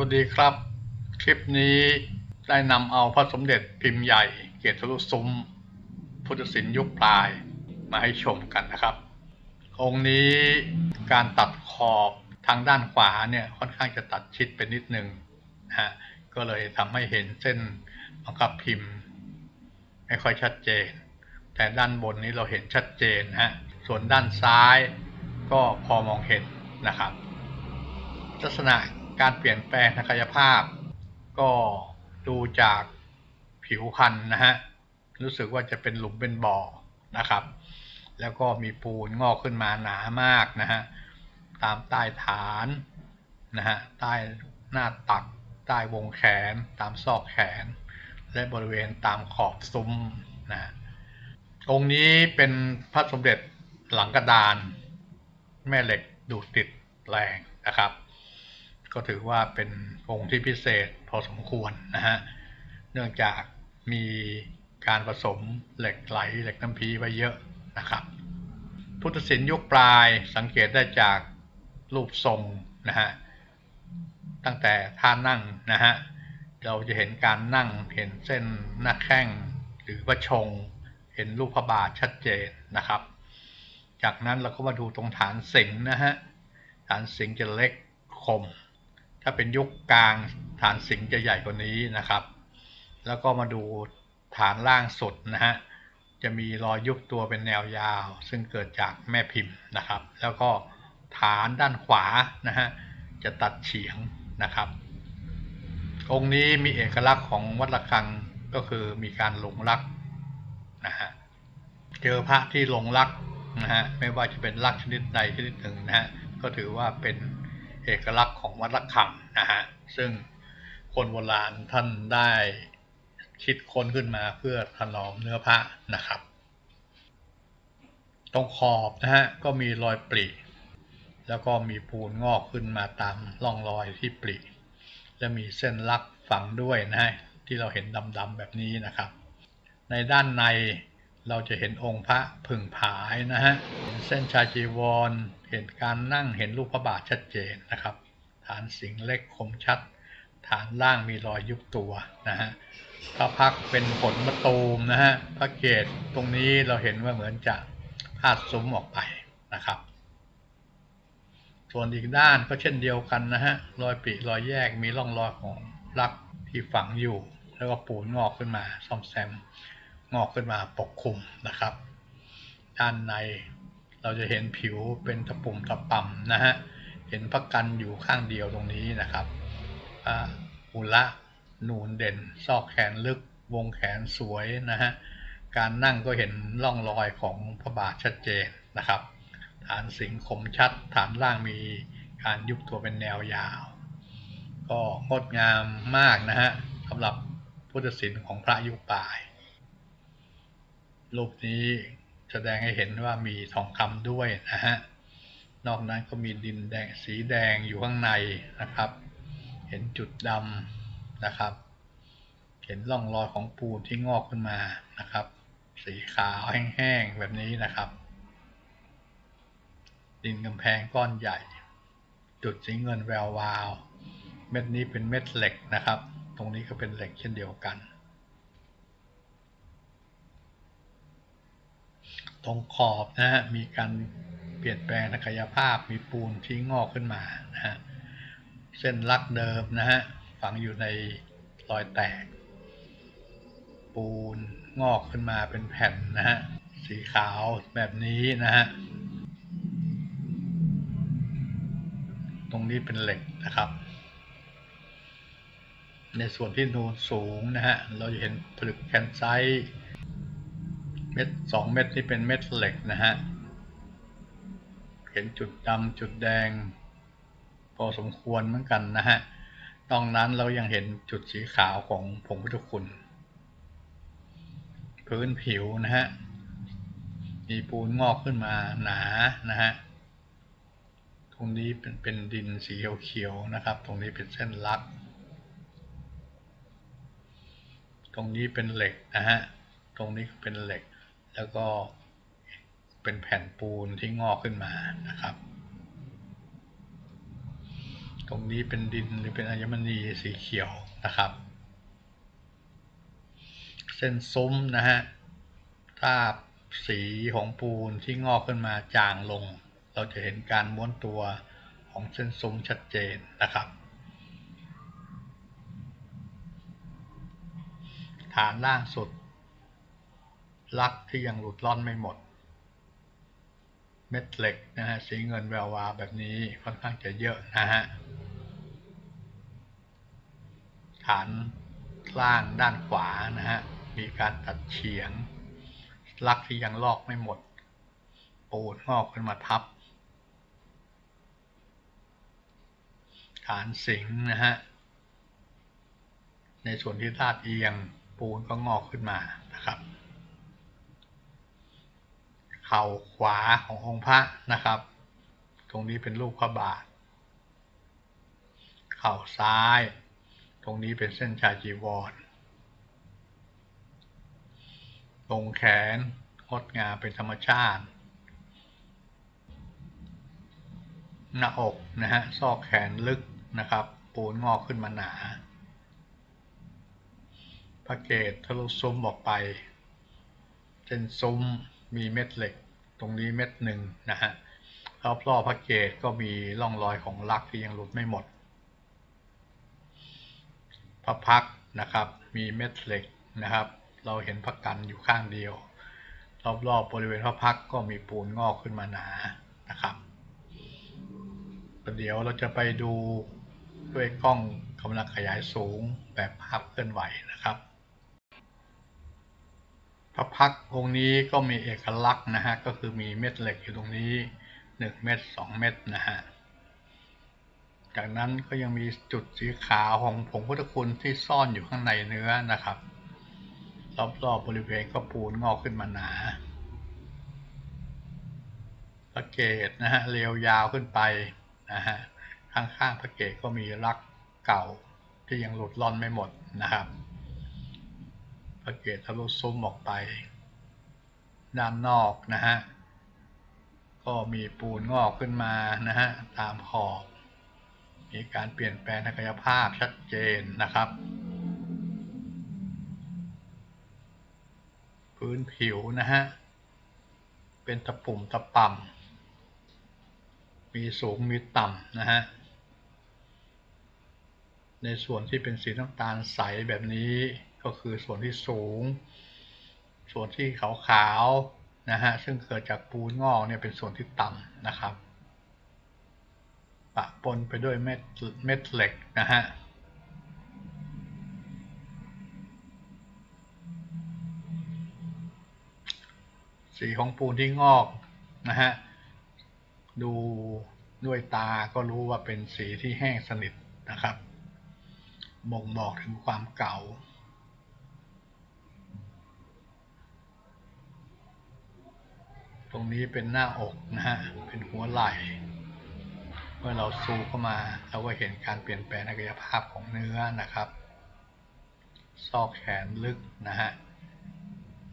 วัสดีครับ คลิปนี้ได้นำเอาพระสมเด็จพิมพ์ใหญ่เกียรติทะลุซุ้ม พุทธศิลป์ยุคปลายมาให้ชมกันนะครับ องค์นี้การตัดขอบทางด้านขวาเนี่ยค่อนข้างจะตัดชิดไปนิดนึงนะฮะก็เลยทำให้เห็นเส้นบังคับพิมพ์ ไม่ค่อยชัดเจน แต่ด้านบนนี้เราเห็นชัดเจนนะฮะส่วนด้านซ้ายก็พอมองเห็นนะครับ ลักษณะ การเปลี่ยนแปลงทางกายภาพ ก็ดูจากผิวพันธุ์นะฮะ รู้สึกว่าจะเป็นหลุมเป็นบ่อนะครับ แล้วก็มีปูนงอกขึ้นมาหนามากนะฮะ ตามใต้ฐานนะฮะ ใต้หน้าตัก ใต้วงแขน ตามซอกแขน และบริเวณตามขอบซุ้มนะฮะองค์นี้เป็นพระสมเด็จหลังกระดาน แม่เหล็กดูดติดแรงนะครับ ก็ถือว่าเป็นองค์ที่พิเศษพอสมควรนะฮะ เนื่องจากมีการผสมเหล็กไหลเหล็กน้ำพีไว้เยอะนะครับ พุทธศิลป์ยุคปลายสังเกตได้จากรูปทรงนะฮะ ตั้งแต่ท่านั่งนะฮะ เราจะเห็นการนั่งเห็นเส้นหน้าแข้งหรือว่าชง เห็นรูปพระบาทชัดเจนนะครับ จากนั้นเราก็มาดูตรงฐานสิงนะฮะ ฐานสิงจะเล็กคม ถ้าเป็นยุคกลางฐานสิงจะใหญ่กว่านี้นะครับ แล้วก็มาดูฐานล่างสุดนะฮะ จะมีรอยยุบตัวเป็นแนวยาว ซึ่งเกิดจากแม่พิมพ์นะครับ แล้วก็ฐานด้านขวานะฮะ จะตัดเฉียงนะครับ องค์นี้มีเอกลักษณ์ของวัดระฆังก็คือมีการหลงรักนะฮะ เจอพระที่หลงรักนะฮะ ไม่ว่าจะเป็นรักชนิดใดชนิดหนึ่งนะฮะ ก็ถือว่าเป็น เอกลักษณ์ของวัดระฆังนะฮะซึ่งคนโบราณท่านได้คิดค้นขึ้นมาเพื่อถนอมเนื้อพระนะครับ ตรงขอบนะฮะก็มีรอยปริแล้วก็มีปูนงอกขึ้นมาตามร่องรอยที่ปริและมีเส้นลักฝังด้วยนะฮะที่เราเห็นดำๆแบบนี้นะครับ ในด้านในเราจะเห็นองค์พระผึ่งผายนะฮะเห็นเส้นชาจีวร เห็นการนั่งเห็นรูปพระบาทชัดเจนนะครับ ฐานสิงเล็กคมชัด ฐานล่างมีรอยยุบตัวนะฮะพระพักเป็นผลมะตูมนะฮะพระเกศตรงนี้เราเห็นว่าเหมือนจะพาดซุ้มออกไปนะครับ ส่วนอีกด้านก็เช่นเดียวกันนะฮะรอยปริรอยแยกมีร่องรอยของรักที่ฝังอยู่ แล้วก็ปูนงอกขึ้นมาซ่อมแซมงอกขึ้นมาปกคลุมนะครับ ด้านใน เราจะเห็นผิวเป็นตะปุ่มตะป่ำนะฮะ เห็นพระกันอยู่ข้างเดียวตรงนี้นะครับอุละนูนเด่น ซอกแขนลึก วงแขนสวยนะฮะ การนั่งก็เห็นร่องรอยของพระบาทชัดเจนนะครับ ฐานสิงคมชัด ฐานล่างมีการยุบตัวเป็นแนวยาว ก็งดงามมากนะฮะสำหรับพุทธศิลป์ของพระยุคปลายรูปนี้ แสดงให้เห็นว่ามีทองคำด้วยนะฮะ นอกนั้นก็มีดินแดงสีแดงอยู่ข้างในนะครับ เห็นจุดดำนะครับ เห็นร่องรอยของปูนที่งอกขึ้นมานะครับ สีขาวแห้งๆแบบนี้นะครับ ดินกำแพงก้อนใหญ่ จุดสีเงินแวววาว เม็ดนี้เป็นเม็ดเหล็กนะครับ ตรงนี้ก็เป็นเหล็กเช่นเดียวกัน ตรงขอบนะฮะมีการเปลี่ยนแปลงทางกายภาพมีปูนที่งอกขึ้นมานะฮะเส้นลักเดิมนะฮะฝังอยู่ในรอยแตก ปูนงอกขึ้นมาเป็นแผ่นนะฮะสีขาวแบบนี้นะฮะตรงนี้เป็นเหล็กนะครับ ในส่วนที่นูนสูงนะฮะเราจะเห็นผลึกแคนไซต์ เม็ดสองเม็ดนี่เป็นเม็ดเหล็กนะฮะ เห็นจุดดำจุดแดง พอสมควรเหมือนกันนะฮะนอกนั้นเรายังเห็นจุดสีขาวของผงพุทธคุณ พื้นผิวนะฮะ มีปูนงอกขึ้นมาหนานะฮะ ตรงนี้เป็นเป็นดินสีเขียวๆนะครับ ตรงนี้เป็นเส้นลัก ตรงนี้เป็นเหล็กนะฮะ ตรงนี้เป็นเหล็ก แล้วก็เป็นแผ่นปูนที่งอกขึ้นมานะครับ ตรงนี้เป็นดินหรือเป็นอัญมณีสีเขียวนะครับ เส้นซุ้มนะฮะถ้าสีของปูนที่งอกขึ้นมาจางลง เราจะเห็นการม้วนตัวของเส้นซุ้มชัดเจนนะครับฐานล่างสุด ลักที่ยังหลุดล่อนไม่หมด เม็ดเหล็กนะฮะสีเงินแวววาวแบบนี้ค่อนข้างจะเยอะนะฮะฐานล่างด้านขวานะฮะมีการตัดเฉียง ลักที่ยังลอกไม่หมด ปูนงอกขึ้นมาทับฐานสิงนะฮะในส่วนที่ลาดเอียงปูนก็งอกขึ้นมานะครับ เข่าขวาขององค์พระนะครับ ตรงนี้เป็นรูปพระบาท เข่าซ้าย ตรงนี้เป็นเส้นชายจีวร ตรงแขนงดงามเป็นธรรมชาติ หน้าอกนะฮะ ซอกแขนลึกนะครับ ปูนงอกขึ้นมาหนา พระเกตทะลุซุ้มออกไปเส้นซุ้ม มีเม็ดเหล็กตรงนี้เม็ดหนึ่งนะฮะรอบรอบพระเกตก็มีร่องรอยของลักที่ยังหลุดไม่หมด พระพักนะครับ มีเม็ดเหล็กนะครับ เราเห็นพระกันอยู่ข้างเดียว รอบๆบบริเวณพระพักก็มีปูนงอกขึ้นมาหนานะครับเดี๋ยวเราจะไปดูด้วยกล้องกำลังขยายสูงแบบภาพเคลื่อนไหวนะครับ พระพักองค์นี้ก็มีเอกลักษณ์นะฮะ ก็คือมีเม็ดเหล็กอยู่ตรงนี้1เม็ด2เม็ดนะฮะ จากนั้นก็ยังมีจุดสีขาวของผงพุทธคุณที่ซ่อนอยู่ข้างในเนื้อนะครับ รอบๆบบริเวณก็ปูนงอกขึ้นมาหนาพระเกตนะฮะเรียวยาวขึ้นไปนะฮะข้างๆพระเกตก็มีรักเก่าที่ยังหลุดล่อนไม่หมดนะครับ พระเกตทะลุซุ้มออกไป ด้านนอกนะฮะ ก็มีปูนงอกขึ้นมานะฮะ ตามขอบ มีการเปลี่ยนแปลงทางกายภาพชัดเจนนะครับ พื้นผิวนะฮะ เป็นตะปุ่มตะป่ำมีสูงมีต่ำนะฮะในส่วนที่เป็นสีน้ำตาลใสแบบนี้ ก็คือส่วนที่สูง ส่วนที่ขาวๆนะฮะซึ่งเกิดจากปูนงอกเนี่ยเป็นส่วนที่ต่ำนะครับปะปนไปด้วยเม็ดเม็ดเหล็กนะฮะสีของปูนที่งอกนะฮะดูด้วยตาก็รู้ว่าเป็นสีที่แห้งสนิทนะครับบ่งบอกถึงความเก่า รงนี้เป็นหน้าอกนะฮะ เป็นหัวไหล่ เมื่อเราซูเข้ามาเราก็เห็นการเปลี่ยนแปลงในกายภาพของเนื้อนะครับ ซอกแขนลึกนะฮะ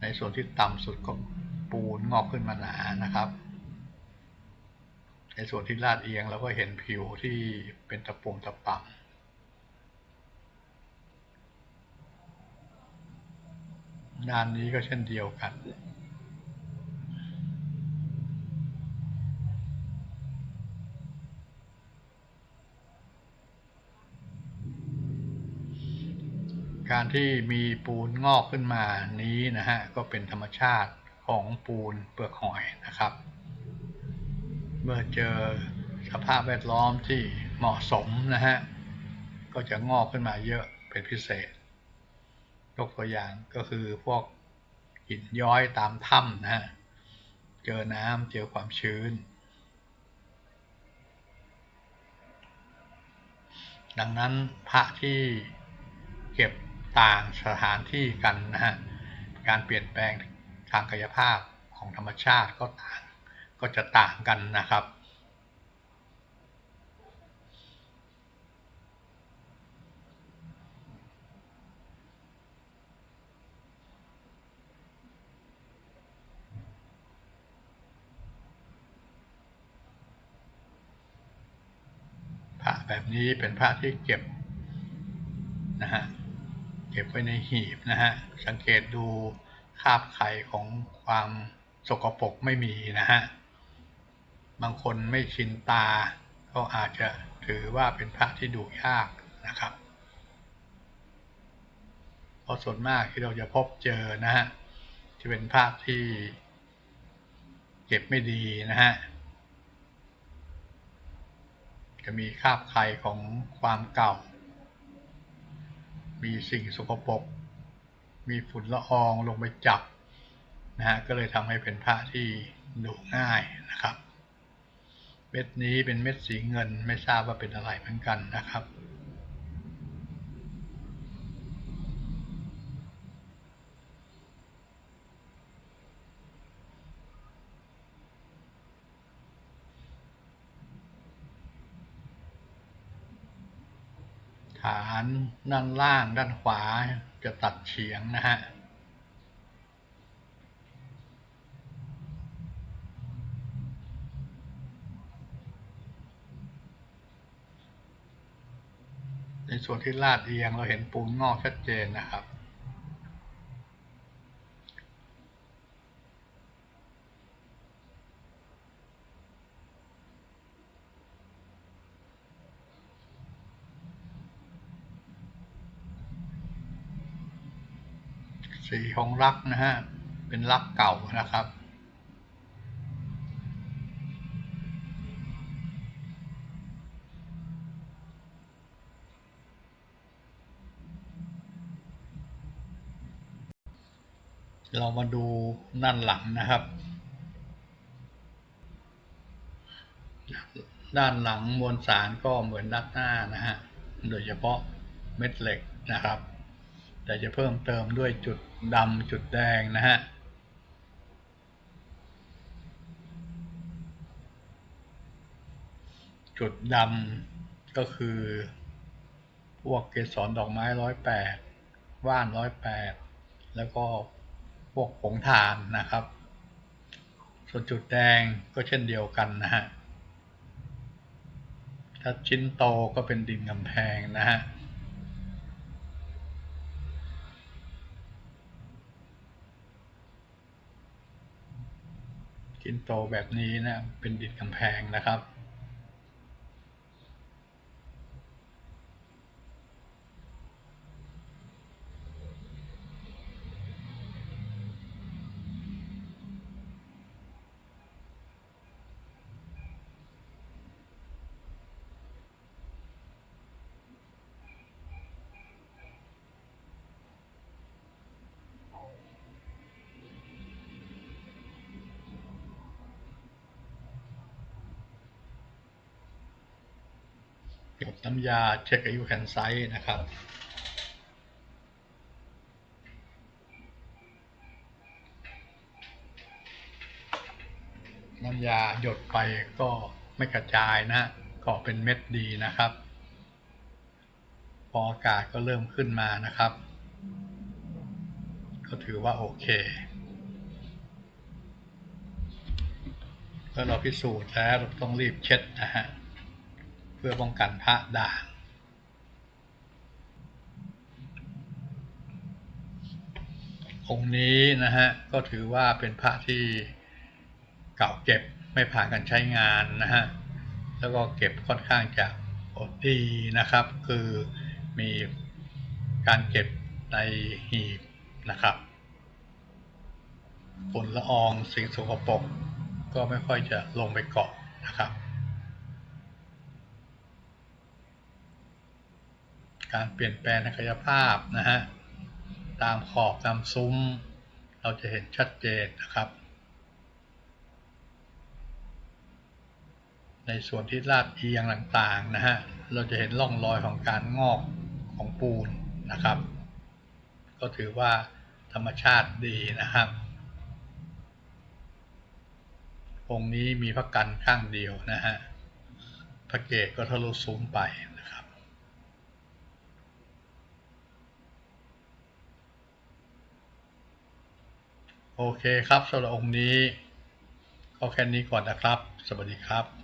ในส่วนที่ต่ำสุดก็ปูนงอกขึ้นมาหนานะครับ ในส่วนที่ลาดเอียงเราก็เห็นผิวที่เป็นตะปุ่มตะป่ำด้านนี้ก็เช่นเดียวกัน การที่มีปูนงอกขึ้นมานี้นะฮะก็เป็นธรรมชาติของปูนเปลือกหอยนะครับ เมื่อเจอสภาพแวดล้อมที่เหมาะสมนะฮะก็จะงอกขึ้นมาเยอะเป็นพิเศษ ยกตัวอย่างก็คือพวกหินย้อยตามถ้ำนะฮะเจอน้ำเจอความชื้น ดังนั้นพระที่เก็บ ต่างสถานที่กันนะฮะการเปลี่ยนแปลงทางกายภาพของธรรมชาติก็ต่างก็จะต่างกันนะครับพระแบบนี้เป็นพระที่เก็บนะฮะ เก็บไว้ในหีบนะฮะ สังเกตดูคราบไข่ของความสกปรกไม่มีนะฮะ บางคนไม่ชินตา ก็อาจจะถือว่าเป็นพระที่ดูยากนะครับ เพราะส่วนมากที่เราจะพบเจอนะฮะจะเป็นพระที่เก็บไม่ดีนะฮะ จะมีคราบไข่ของความเก่า มีสิ่งสกปรกมีฝุ่นละอองลงไปจับนะฮะก็เลยทำให้เป็นพระที่ดูง่ายนะครับ เม็ดนี้เป็นเม็ดสีเงินไม่ทราบว่าเป็นอะไรเหมือนกันนะครับ ฐานด้านล่างด้านขวาจะตัดเฉียงนะฮะในส่วนที่ลาดเอียงเราเห็นปูนงอกชัดเจนนะครับ สี ของรักนะฮะ เป็นรักเก่านะครับ เรามาดูด้านหลังนะครับ ด้านหลังมวลสารก็เหมือนด้านหน้านะฮะ โดยเฉพาะเม็ดเหล็กนะครับแต่จะเพิ่มเติมด้วยจุด ดำจุดแดงนะฮะจุดดำก็คือ พวกเกสรดอกไม้ร้อยแปดว่านร้อยแปดแล้วก็พวกผงถ่านนะครับ ส่วนจุดแดงก็เช่นเดียวกันนะฮะถ้าชิ้นโตก็เป็นดินกำแพงนะฮะ ชิ้นโตแบบนี้นะเป็นดินกำแพงนะครับ ยดน้ำยาเช็คอายุแคนไซต์นะครับน้ำยาหยดไปก็ไม่กระจายนะก็เป็นเม็ดดีนะครับ พออากาศก็เริ่มขึ้นมานะครับ ก็ถือว่าโอเคแล้วเราพิสูจน์แล้วเราต้องรีบเช็ดนะฮะ พื่อป้องกันพระด่างองค์นี้นะฮะก็ถือว่าเป็นพระที่เก่าเก็บไม่ผ่านการใช้งานนะฮะแล้วก็เก็บค่อนข้างจะอดดีนะครับ คือมีการเก็บในหีบนะครับฝุ่นละอองสิ่งสกปรกก็ไม่ค่อยจะลงไปเกาะนะครับ การเปลี่ยนแปลงทางกายภาพนะฮะตามขอบตามซุ้ม เราจะเห็นชัดเจนนะครับ ในส่วนที่ลาดเอียงต่างๆนะฮะเราจะเห็นร่องรอยของการงอกของปูนนะครับ ก็ถือว่าธรรมชาติดีนะครับองค์นี้มีพระกันข้างเดียวนะฮะพระเกศก็ทะลุซุ้มไปนะครับ โอเคครับสำหรับองค์นี้ก็แค่นี้ก่อนนะครับ สวัสดีครับ